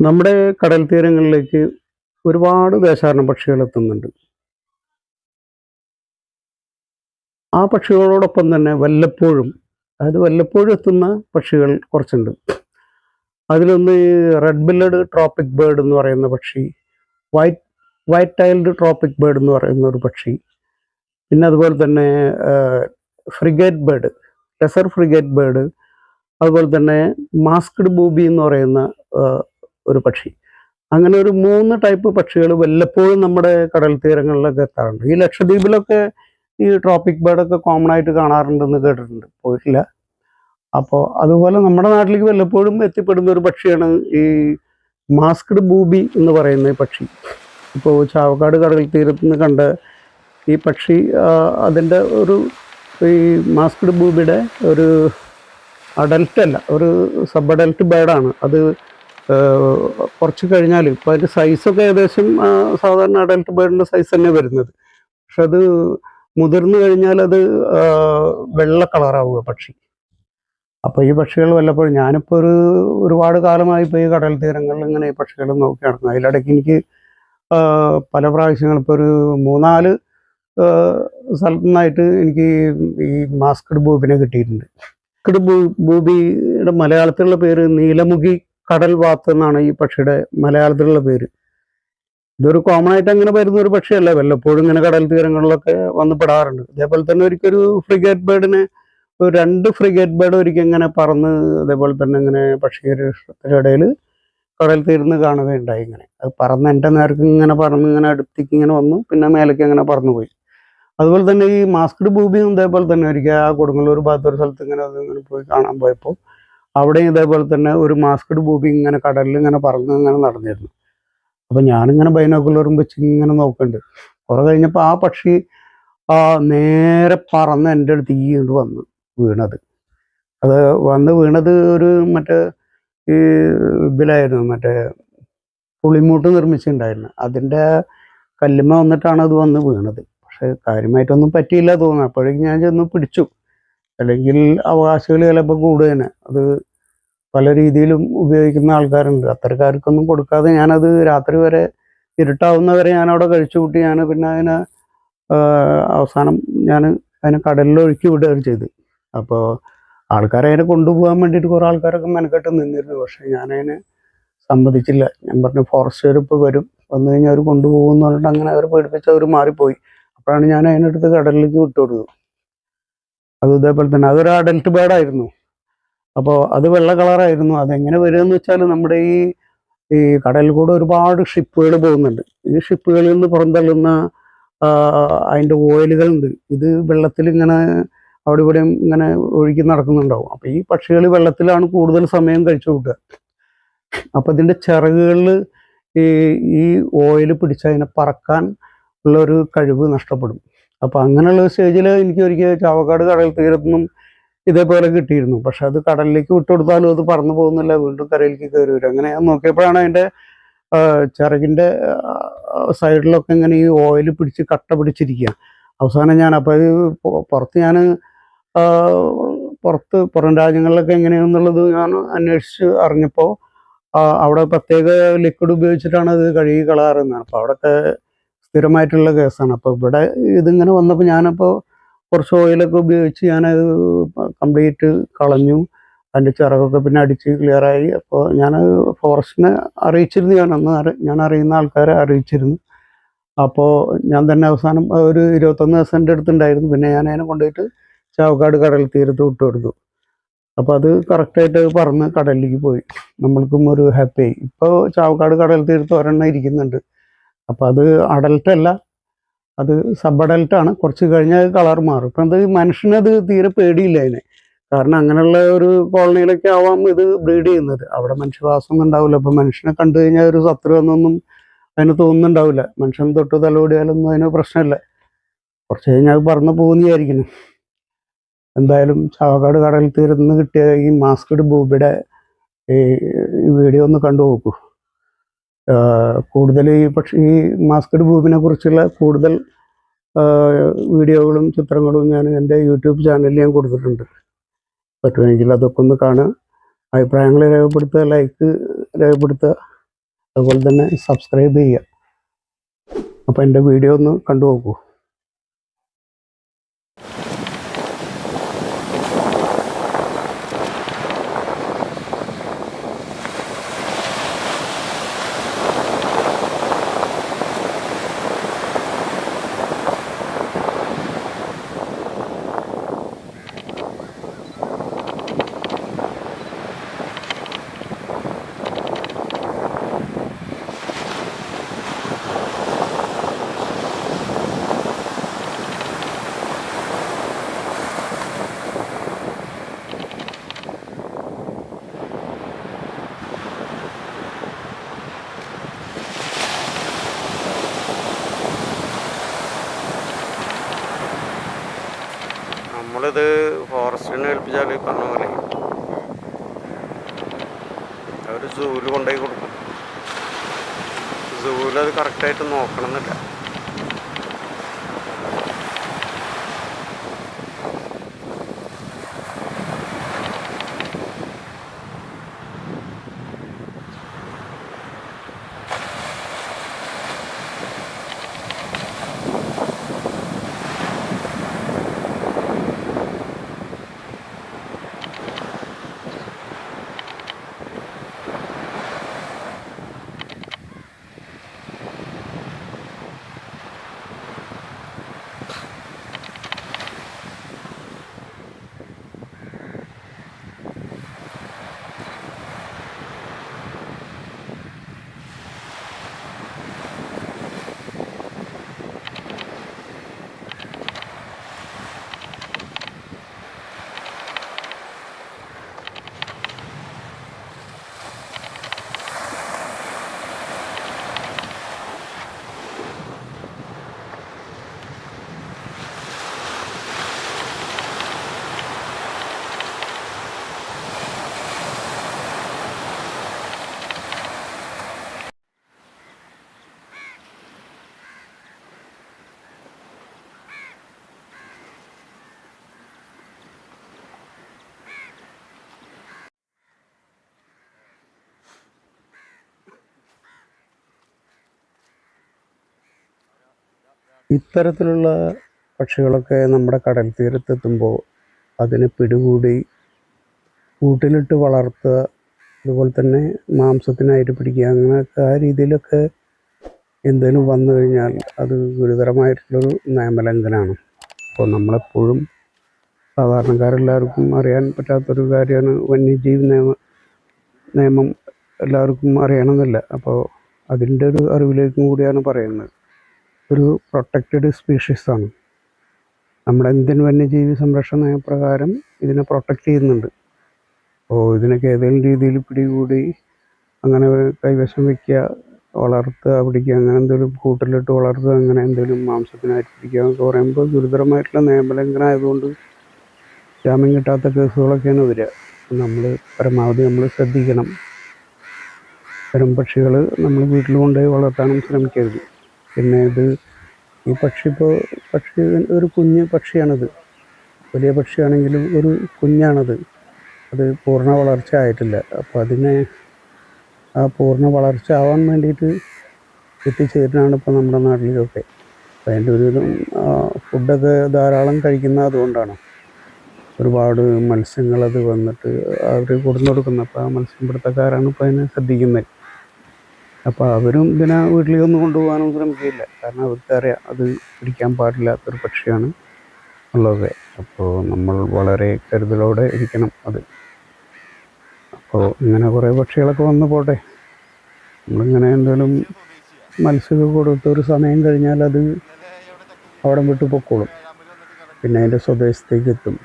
നമ്മുടെ കടൽ തീരങ്ങളിലേക്ക് ഒരുപാട് ദേശാടന പക്ഷികൾ എത്തുന്നുണ്ട്. ആ പക്ഷികളോടൊപ്പം തന്നെ വല്ലപ്പോഴും അതായത് വല്ലപ്പോഴും എത്തുന്ന പക്ഷികൾ കുറച്ചുണ്ട്. അതിലൊന്ന് റെഡ് ബില്ലഡ് ട്രോപ്പിക് ബേർഡ് എന്ന് പറയുന്ന പക്ഷി white white tailed tropic bird എന്ന് പറയുന്ന ഒരു പക്ഷി പിന്നെ അതുപോലെ തന്നെ frigate bird lesser frigate bird അതുപോലെ തന്നെ മാസ്ക്ഡ് ബൂബി എന്ന് പറയുന്ന ഒരു പക്ഷി. അങ്ങനെ ഒരു മൂന്ന് ടൈപ്പ് പക്ഷികൾ വല്ലപ്പോഴും നമ്മുടെ കടൽ തീരങ്ങളിലൊക്കെ എത്താറുണ്ട്. ഈ ലക്ഷദ്വീപിലൊക്കെ ഈ ട്രോപ്പിക് ബേർഡൊക്കെ കോമൺ ആയിട്ട് കാണാറുണ്ടെന്ന് കേട്ടിട്ടുണ്ട്. പോയിട്ടില്ല. അപ്പോൾ അതുപോലെ നമ്മുടെ നാട്ടിലേക്ക് വല്ലപ്പോഴും എത്തിപ്പെടുന്ന ഒരു പക്ഷിയാണ് ഈ മാസ്ക്ഡ് ബൂബി എന്ന് പറയുന്ന പക്ഷി. ഇപ്പോൾ ചാവക്കാട് കടൽ തീരത്ത് നിന്ന് കണ്ട ഈ പക്ഷി അതിന്റെ ഒരു ഈ മാസ്ക്ഡ് ബൂബിയുടെ ഒരു അഡൽട്ട് അല്ല ഒരു സബ് അഡൽട്ട് ബേർഡാണ് അത് കുറച്ച് കഴിഞ്ഞാൽ ഇപ്പോൾ അതിന്റെ സൈസൊക്കെ ഏകദേശം സാധാരണ അഡൽട്ട് ബേർഡിന്റെ സൈസ് തന്നെ വരുന്നത്. പക്ഷെ അത് മുതിർന്നു കഴിഞ്ഞാൽ അത് വെള്ള കളറാവുക പക്ഷി. അപ്പോൾ ഈ പക്ഷികൾ വല്ലപ്പോഴും ഞാനിപ്പോൾ ഒരു ഒരുപാട് കാലമായി ഇപ്പോൾ ഈ കടൽ തീരങ്ങളിൽ ഇങ്ങനെ ഈ പക്ഷികൾ നോക്കി നടക്കുന്നു. അതിലിടയ്ക്ക് എനിക്ക് പല പ്രാവശ്യങ്ങൾ ഇപ്പോൾ ഒരു മൂന്നാൽ സ്ഥലത്തു നിന്നായിട്ട് എനിക്ക് ഈ മാസ്കഡ് ബൂബിനെ കിട്ടിയിട്ടുണ്ട്. മാസ്കഡ് ബൂ ബൂബിയുടെ മലയാളത്തിലുള്ള പേര് നീലമുഖി. കടൽ വാത്ത് എന്നാണ് ഈ പക്ഷിയുടെ മലയാളത്തിലുള്ള പേര്. ഇതൊരു കോമൺ ആയിട്ട് അങ്ങനെ വരുന്ന ഒരു പക്ഷിയല്ല. വല്ലപ്പോഴും ഇങ്ങനെ കടൽ തീരങ്ങളിലൊക്കെ വന്ന് പെടാറുണ്ട്. അതേപോലെ തന്നെ ഒരിക്കലും ഒരു ഫ്രിഗേറ്റ് ബേർഡിനെ ഒരു രണ്ട് ഫ്രിഗേറ്റ് ബേർഡ് ഒരിക്കൽ ഇങ്ങനെ പറന്ന് അതേപോലെ തന്നെ ഇങ്ങനെ പക്ഷിയുടെ ഇടയിൽ കടൽ തീർന്ന് കാണുകയുണ്ടായി ഇങ്ങനെ. അത് പറന്ന് എന്റെ നേർക്ക് ഇങ്ങനെ പറന്ന് ഇങ്ങനെ അടുത്തേക്ക് ഇങ്ങനെ വന്നു. പിന്നെ മേലേക്ക് ഇങ്ങനെ പറന്നു പോയി. അതുപോലെ തന്നെ ഈ മാസ്ക്ഡ് ബൂബിയും ഇതേപോലെ തന്നെ ഒരിക്കൽ ആ കൊടുങ്ങല്ലൂർ ഭാഗത്തൊരു സ്ഥലത്ത് ഇങ്ങനെ അത് ഇങ്ങനെ പോയി കാണാൻ പോയപ്പോൾ അവിടെയും ഇതേപോലെ തന്നെ ഒരു മാസ്ക്ഡ് ബൂബി ഇങ്ങനെ കടലിൽ ഇങ്ങനെ പറന്ന് ഇങ്ങനെ നടന്നിരുന്നു. അപ്പം ഞാനിങ്ങനെ ബൈനോക്കുലറും വെച്ച് ഇങ്ങനെ നോക്കുന്നുണ്ട് കുറെ കഴിഞ്ഞപ്പോൾ ആ പക്ഷി ആ നേരെ പറന്ന് എന്റെ അടുത്ത് ഈ ഇങ്ങോട്ട് വന്ന് വീണത്. അത് വന്ന് വീണത് ഒരു മറ്റേ ഈ ഇതിലായിരുന്നു മറ്റേ പുളിമൂട്ട് നിർമ്മിച്ചിട്ടുണ്ടായിരുന്നു. അതിന്റെ കല്ലുമ്മ വന്നിട്ടാണ് അത് വന്ന് വീണത്. പക്ഷെ കാര്യമായിട്ടൊന്നും പറ്റിയില്ല തോന്നുന്നു. അപ്പോഴേക്കും ഞാൻ ചെന്ന് പിടിച്ചു. അല്ലെങ്കിൽ അവകാശികൾ ചിലപ്പോൾ കൂടുകയാണ് അത് പല രീതിയിലും ഉപയോഗിക്കുന്ന ആൾക്കാരുണ്ട്. അത്തരക്കാർക്കൊന്നും കൊടുക്കാതെ ഞാനത് രാത്രി വരെ ഇരുട്ടാവുന്നവരെ ഞാനവിടെ കഴിച്ചു കൂട്ടി ഞാൻ പിന്നെ അതിനെ അവസാനം ഞാൻ അതിനെ കടലിൽ ഒഴുക്കി വിടുകയാണ് ചെയ്ത് അപ്പോൾ ആൾക്കാരെ അതിനെ കൊണ്ടുപോകാൻ വേണ്ടിയിട്ട് കുറേ ആൾക്കാരൊക്കെ മെനക്കെട്ട് നിന്നിരുന്നു. പക്ഷേ ഞാനതിനെ സമ്മതിച്ചില്ല. ഞാൻ പറഞ്ഞു ഫോറസ്റ്റുകാർ ഇപ്പോൾ വരും. വന്നു കഴിഞ്ഞാൽ അവർ കൊണ്ടുപോകുമെന്ന് പറഞ്ഞിട്ട് അങ്ങനെ അവർ പേടിപ്പിച്ച് അവർ മാറിപ്പോയി. അപ്പോഴാണ് ഞാൻ അതിനടുത്ത് കടലിലേക്ക് വിട്ടുകൊടുത്തത്. അത് ഇതേപോലെ തന്നെ. അതൊരു അഡൽട്ട് ബേഡായിരുന്നു അപ്പോൾ അത് വെള്ള കളറായിരുന്നു അതെങ്ങനെ വരുമെന്ന് വെച്ചാൽ നമ്മുടെ ഈ ഈ കടലിൽ കൂടെ ഒരുപാട് ഷിപ്പുകൾ പോകുന്നുണ്ട്. ഈ ഷിപ്പുകളിൽ നിന്ന് പുറന്തള്ളുന്ന അതിന്റെ ഓയിലുകളുണ്ട്. ഇത് വെള്ളത്തിൽ ഇങ്ങനെ അവിടെ ഇവിടെയും ഇങ്ങനെ ഒഴുകി നടക്കുന്നുണ്ടാവും. അപ്പോൾ ഈ പക്ഷികൾ വെള്ളത്തിലാണ് കൂടുതൽ സമയം കഴിച്ചു കൂട്ടുക. അപ്പോൾ ഇതിന്റെ ചിറകുകളിൽ ഈ ഈ ഓയിൽ പിടിച്ച് അതിനെ പറക്കാൻ ഉള്ളൊരു കഴിവ് നഷ്ടപ്പെടും. അപ്പോൾ അങ്ങനെയുള്ള സ്റ്റേജിൽ എനിക്ക് ഒരിക്കൽ ചാവക്കാട് കടൽ തീരത്തു നിന്നും ഇതേപോലെ കിട്ടിയിരുന്നു. പക്ഷെ അത് കടലിലേക്ക് വിട്ടുകൊടുത്താലും അത് പറന്നു പോകുന്നില്ല. വീണ്ടും കരയിലേക്ക് കയറി വരും. അങ്ങനെ നോക്കിയപ്പോഴാണ് അതിന്റെ ചിറകിന്റെ സൈഡിലൊക്കെ ഇങ്ങനെ ഈ ഓയിൽ പിടിച്ച് കട്ട പിടിച്ചിരിക്കുക അവസാനം ഞാൻ അപ്പോൾ പുറത്ത് ഞാൻ പുറത്ത് പുറം രാജ്യങ്ങളിലൊക്കെ എങ്ങനെയാണെന്നുള്ളത് ഞാൻ അന്വേഷിച്ച് അറിഞ്ഞപ്പോൾ അവിടെ പ്രത്യേക ലിക്വിഡ് ഉപയോഗിച്ചിട്ടാണ് അത് കഴുകി കളയാറുന്നത് അപ്പോൾ അവിടെയൊക്കെ സ്ഥിരമായിട്ടുള്ള കേസാണ്. അപ്പോൾ ഇവിടെ ഇതിങ്ങനെ വന്നപ്പോൾ ഞാനപ്പോൾ കുറച്ച് ഓയിലൊക്കെ ഉപയോഗിച്ച് ഞാനത് കംപ്ലീറ്റ് കളഞ്ഞു. അതിന്റെ ചിറകൊക്കെ പിന്നെ അടിച്ച് ക്ലിയറായി. അപ്പോൾ ഞാൻ ഫോറസ്റ്റിനെ അറിയിച്ചിരുന്നു. ഞാൻ അന്ന് ഞാൻ അറിയുന്ന ആൾക്കാരെ അറിയിച്ചിരുന്നു. അപ്പോൾ ഞാൻ തന്നെ അവസാനം ഒരു ഇരുപത്തൊന്ന് ദിവസം എന്റെ അടുത്തുണ്ടായിരുന്നു. പിന്നെ ഞാൻ അതിനെ കൊണ്ടുപോയിട്ട് ചാവക്കാട് കടൽ തീരത്ത് വിട്ടു കൊടുത്തു. അപ്പോൾ അത് കറക്റ്റായിട്ട് പറന്ന് കടലിലേക്ക് പോയി. നമ്മൾക്കും ഒരു ഹാപ്പി ആയി. ഇപ്പോൾ ചാവക്കാട് കടൽ തീരത്ത് ഒരെണ്ണം ഇരിക്കുന്നുണ്ട്. അപ്പോൾ അത് അഡൽട്ട് അല്ല. അത് സബ് അഡൽട്ട് ആണ്. കുറച്ച് കഴിഞ്ഞാൽ കളർ മാറും. ഇപ്പം അത് മനുഷ്യനത് തീരെ പേടിയില്ല അതിനെ. കാരണം അങ്ങനെയുള്ള ഒരു കോളനിയിലൊക്കെ ആവാം ഇത് ബ്രീഡ് ചെയ്യുന്നത്. അവിടെ മനുഷ്യവാസം ഉണ്ടാവില്ല. അപ്പം മനുഷ്യനെ കണ്ടു കഴിഞ്ഞാൽ ഒരു ശത്രു എന്നൊന്നും അതിന് തോന്നുന്നുണ്ടാവില്ല. മനുഷ്യൻ തൊട്ട് തലോടിയാലൊന്നും അതിന് പ്രശ്നമില്ല. കുറച്ച് കഴിഞ്ഞാൽ അത് പറന്ന് പോകുന്നതായിരിക്കണം എന്തായാലും ചാവക്കാട് കടൽ തീരത്ത് നിന്ന് കിട്ടിയ ഈ മാസ്കഡ് ബൂബിയുടെ ഈ വീഡിയോ ഒന്ന് കണ്ടു നോക്കൂ. കൂടുതൽ ഈ പക്ഷേ ഈ മാസ്കഡ് ബൂബിനെ കുറിച്ചുള്ള കൂടുതൽ വീഡിയോകളും ചിത്രങ്ങളും ഞാൻ എന്റെ യൂട്യൂബ് ചാനലിൽ ഞാൻ കൊടുത്തിട്ടുണ്ട്. പറ്റുമെങ്കിൽ അതൊക്കെ ഒന്ന് കാണുക. അഭിപ്രായങ്ങൾ രേഖപ്പെടുത്തുക ലൈക്ക് രേഖപ്പെടുത്തുക അതുപോലെ തന്നെ സബ്സ്ക്രൈബ് ചെയ്യുക. അപ്പോൾ എന്റെ വീഡിയോ ഒന്ന് കണ്ടു നോക്കൂ നമ്മളിത് ഫോറസ്റ്റിനെ ഏൽപ്പിച്ചാൽ ഈ പറഞ്ഞ പോലെ അവർ സൂൽ കൊണ്ടുപോയി കൊടുക്കും. സൂൽ അത് കറക്റ്റായിട്ട് നോക്കണം എന്നില്ല ഇത്തരത്തിലുള്ള പക്ഷികളൊക്കെ നമ്മുടെ കടൽ തീരത്തെത്തുമ്പോൾ അതിനെ പിടികൂടി കൂട്ടിലിട്ട് വളർത്തുക അതുപോലെ തന്നെ മാംസത്തിനായിട്ട് പിടിക്കുക അങ്ങനെയൊക്കെ ആ രീതിയിലൊക്കെ എന്തെങ്കിലും വന്നു കഴിഞ്ഞാൽ അത് ഗുരുതരമായിട്ടുള്ളൊരു നിയമലംഘനമാണ് അപ്പോൾ നമ്മളെപ്പോഴും സാധാരണക്കാരെല്ലാവർക്കും അറിയാൻ പറ്റാത്തൊരു കാര്യമാണ് വന്യജീവി നിയമ നിയമം എല്ലാവർക്കും അറിയണമെന്നില്ല. അപ്പോൾ അതിന്റെ ഒരു അറിവിലേക്കും കൂടിയാണ് പറയുന്നത്. ഒരു പ്രൊട്ടക്റ്റഡ് സ്പീഷീസാണ് നമ്മുടെ ഇന്ത്യൻ വന്യജീവി സംരക്ഷണ നയപ്രകാരം ഇതിനെ പ്രൊട്ടക്റ്റ് ചെയ്യുന്നുണ്ട്. അപ്പോൾ ഇതിനൊക്കെ ഏതെങ്കിലും രീതിയിൽ പിടികൂടി അങ്ങനെ കൈവശം വയ്ക്കുക വളർത്തുക പിടിക്കുക അങ്ങനെ എന്തെങ്കിലും കൂട്ടിലിട്ട് വളർത്തുക അങ്ങനെ എന്തെങ്കിലും മാംസത്തിനായിട്ട് പിടിക്കുക എന്നൊക്കെ പറയുമ്പോൾ ഗുരുതരമായിട്ടുള്ള നിയമലംഘനം ആയതുകൊണ്ട് ജാമ്യം കിട്ടാത്ത കേസുകളൊക്കെയാണ് വരിക. നമ്മൾ പരമാവധി നമ്മൾ ശ്രദ്ധിക്കണം. തരം പക്ഷികൾ നമ്മൾ വീട്ടിൽ കൊണ്ടുപോയി വളർത്താനും ശ്രമിക്കരുത്. പിന്നെ ഇത് ഈ പക്ഷി ഇപ്പോൾ പക്ഷി ഒരു കുഞ്ഞ് പക്ഷിയാണിത്. വലിയ പക്ഷിയാണെങ്കിലും ഒരു കുഞ്ഞാണത്. അത് പൂർണ വളർച്ച ആയിട്ടില്ല. അപ്പോൾ അതിനെ ആ പൂർണ വളർച്ച ആവാൻ വേണ്ടിയിട്ട് എത്തിച്ചേരുന്നതാണ് ഇപ്പോൾ നമ്മുടെ നാട്ടിലൊക്കെ. അപ്പോൾ അതിന്റെ ഒരു വിധം ഫുഡൊക്കെ ധാരാളം കഴിക്കുന്ന അതുകൊണ്ടാണ്. ഒരുപാട് മത്സ്യങ്ങളത് വന്നിട്ട് അവർ കൊടുന്നു കൊടുക്കുന്നത്. അപ്പോൾ ആ മത്സ്യം പിടുത്തക്കാരാണ് ഇപ്പോൾ അതിനെ ശ്രദ്ധിക്കുന്നത്. അപ്പോൾ അവരും ഇതിനെ വീട്ടിലേക്കൊന്നും കൊണ്ടുപോകാനും ശ്രമിക്കില്ല കാരണം അവർക്കറിയാം അത് പിടിക്കാൻ പാടില്ലാത്തൊരു പക്ഷിയാണ് ഉള്ളത്. അപ്പോൾ നമ്മൾ വളരെ കരുതലോടെ ഇരിക്കണം അത്. അപ്പോൾ ഇങ്ങനെ കുറേ പക്ഷികളൊക്കെ വന്നു പോട്ടെ. നമ്മളിങ്ങനെ എന്തെങ്കിലും മത്സ്യമൊക്കെ കൊടുത്ത് ഒരു സമയം കഴിഞ്ഞാൽ അത് അവിടെ വിട്ട് പൊക്കോളും. പിന്നെ അതിന്റെ സ്വദേശത്തേക്ക് എത്തും.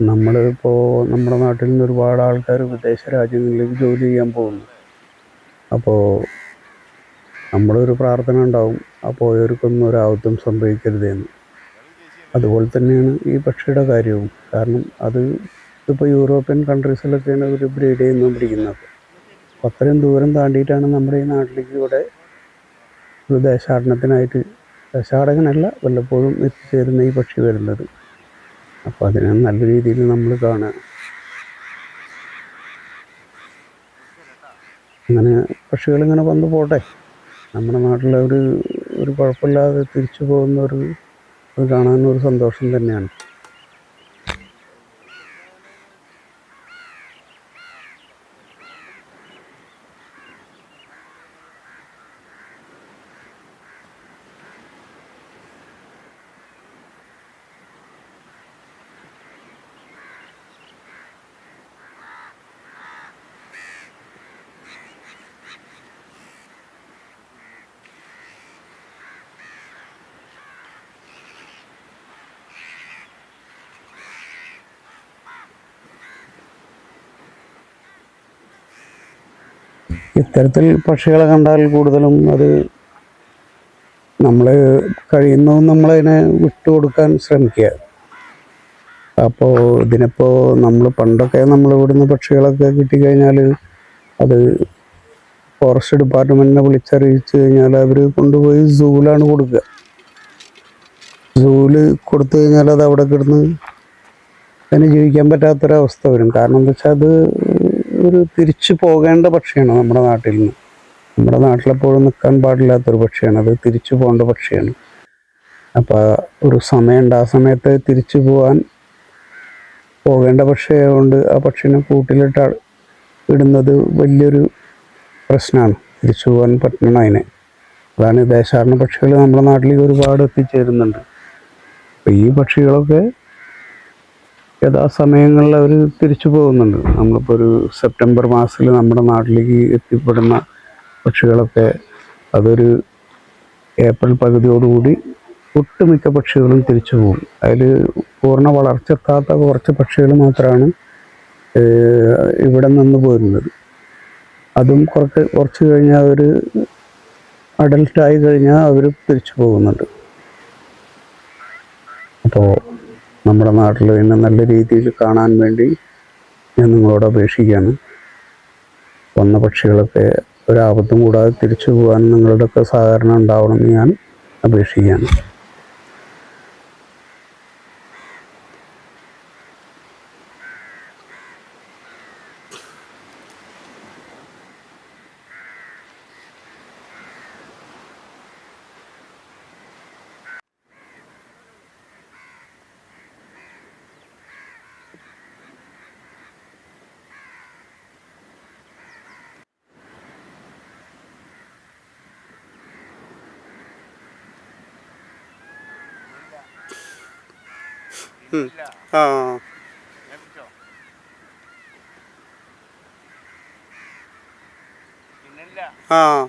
നമ്മളിപ്പോൾ നമ്മുടെ നാട്ടിൽ നിന്ന് ഒരുപാട് ആൾക്കാർ വിദേശ രാജ്യങ്ങളിലേക്ക് ജോലി ചെയ്യാൻ പോകുന്നു. അപ്പോൾ നമ്മളൊരു പ്രാർത്ഥന ഉണ്ടാവും ആ പോയവർക്കൊന്നും ഒരാവത്തും സംഭവിക്കരുതെന്ന്. അതുപോലെ തന്നെയാണ് ഈ പക്ഷിയുടെ കാര്യവും. കാരണം അത് ഇപ്പോൾ യൂറോപ്യൻ കൺട്രീസിലൊക്കെയാണ് അവർ ബ്രീഡ് ചെയ്യുന്നുകൊണ്ടിരിക്കുന്നത് അപ്പോൾ അത്രയും ദൂരം താണ്ടിയിട്ടാണ് നമ്മുടെ ഈ നാട്ടിലേക്ക് ഇവിടെ ഒരു ദേശാടനത്തിനായിട്ട് ദേശാടകനല്ല വല്ലപ്പോഴും എത്തിച്ചേരുന്ന ഈ പക്ഷി വരുന്നത്. അപ്പോൾ അതിനെ നല്ല രീതിയിൽ നമ്മൾ കാണുക അങ്ങനെ പക്ഷികളിങ്ങനെ വന്ന് പോട്ടെ. നമ്മുടെ നാട്ടിലെ ഒരു ഒരു കുഴപ്പമില്ലാതെ തിരിച്ചു പോകുന്ന ഒരു അത് കാണാനൊരു സന്തോഷം തന്നെയാണ്. ഇത്തരത്തിൽ പക്ഷികളെ കണ്ടാൽ കൂടുതലും അത് നമ്മൾ കഴിയുന്നതും നമ്മളതിനെ വിട്ടുകൊടുക്കാൻ ശ്രമിക്കുക. അപ്പോൾ ഇതിനിപ്പോൾ നമ്മൾ പണ്ടൊക്കെ നമ്മൾ ഇവിടുന്ന് പക്ഷികളൊക്കെ കിട്ടിക്കഴിഞ്ഞാൽ അത് ഫോറസ്റ്റ് ഡിപ്പാർട്ട്മെന്റിനെ വിളിച്ചറിയിച്ച് കഴിഞ്ഞാൽ അവർ കൊണ്ടുപോയി സൂവിലാണ് കൊടുക്കുക. സൂവിൽ കൊടുത്തു കഴിഞ്ഞാൽ അത് അവിടെ കിടന്ന് അതിന് ജീവിക്കാൻ പറ്റാത്തൊരവസ്ഥ വരും. കാരണം എന്താ വെച്ചാൽ അത് ഒരു തിരിച്ചു പോകേണ്ട പക്ഷിയാണ് നമ്മുടെ നാട്ടിൽ നിന്ന്. നമ്മുടെ നാട്ടിലെപ്പോഴും നിൽക്കാൻ പാടില്ലാത്തൊരു പക്ഷിയാണ്. അത് തിരിച്ചു പോകേണ്ട പക്ഷിയാണ്. അപ്പോൾ ഒരു സമയമുണ്ട്. ആ സമയത്ത് തിരിച്ചു പോകാൻ പോകേണ്ട പക്ഷിയായതുകൊണ്ട് ആ പക്ഷിനെ കൂട്ടിലിട്ട് ഇടുന്നത് വലിയൊരു പ്രശ്നമാണ്. തിരിച്ചു പോകാൻ പറ്റണം അതിനെ. അതാണ് ദേശാടന പക്ഷികൾ നമ്മുടെ നാട്ടിലേക്ക് ഒരുപാട് എത്തിച്ചേരുന്നുണ്ട്. അപ്പോൾ ഈ പക്ഷികളൊക്കെ യഥാസമയങ്ങളിൽ അവർ തിരിച്ചു പോകുന്നുണ്ട്. നമ്മളിപ്പോൾ ഒരു സെപ്റ്റംബർ മാസത്തിൽ നമ്മുടെ നാട്ടിലേക്ക് എത്തിപ്പെടുന്ന പക്ഷികളൊക്കെ അതൊരു ഏപ്രിൽ പകുതിയോടുകൂടി ഒട്ടുമിക്ക പക്ഷികളും തിരിച്ചു പോകും. അതിൽ പൂർണ വളർച്ച എത്താത്ത കുറച്ച് പക്ഷികൾ മാത്രമാണ് ഇവിടെ നിന്ന് പോരുന്നത്. അതും കുറച്ച് കുറച്ച് കഴിഞ്ഞാൽ അവർ അഡൽട്ടായി കഴിഞ്ഞാൽ അവർ തിരിച്ചു പോകുന്നുണ്ട്. അപ്പോൾ നമ്മുടെ നാട്ടിൽ തന്നെ നല്ല രീതിയിൽ കാണാൻ വേണ്ടി ഞാൻ നിങ്ങളോട് അപേക്ഷിക്കുകയാണ്. വന്ന പക്ഷികളൊക്കെ ഒരാപത്തും കൂടാതെ തിരിച്ചു പോകാൻ നിങ്ങളുടെയൊക്കെ സഹകരണം ഉണ്ടാവണമെന്ന് ഞാൻ അപേക്ഷിക്കുകയാണ്. ആ. ആ.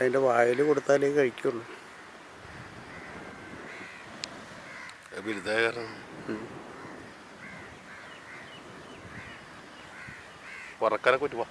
അതിന്റെ വായിൽ കൊടുത്താലേ കഴിക്കുള്ളൂ. പറക്കാനൊക്കെ പറ്റുമോ.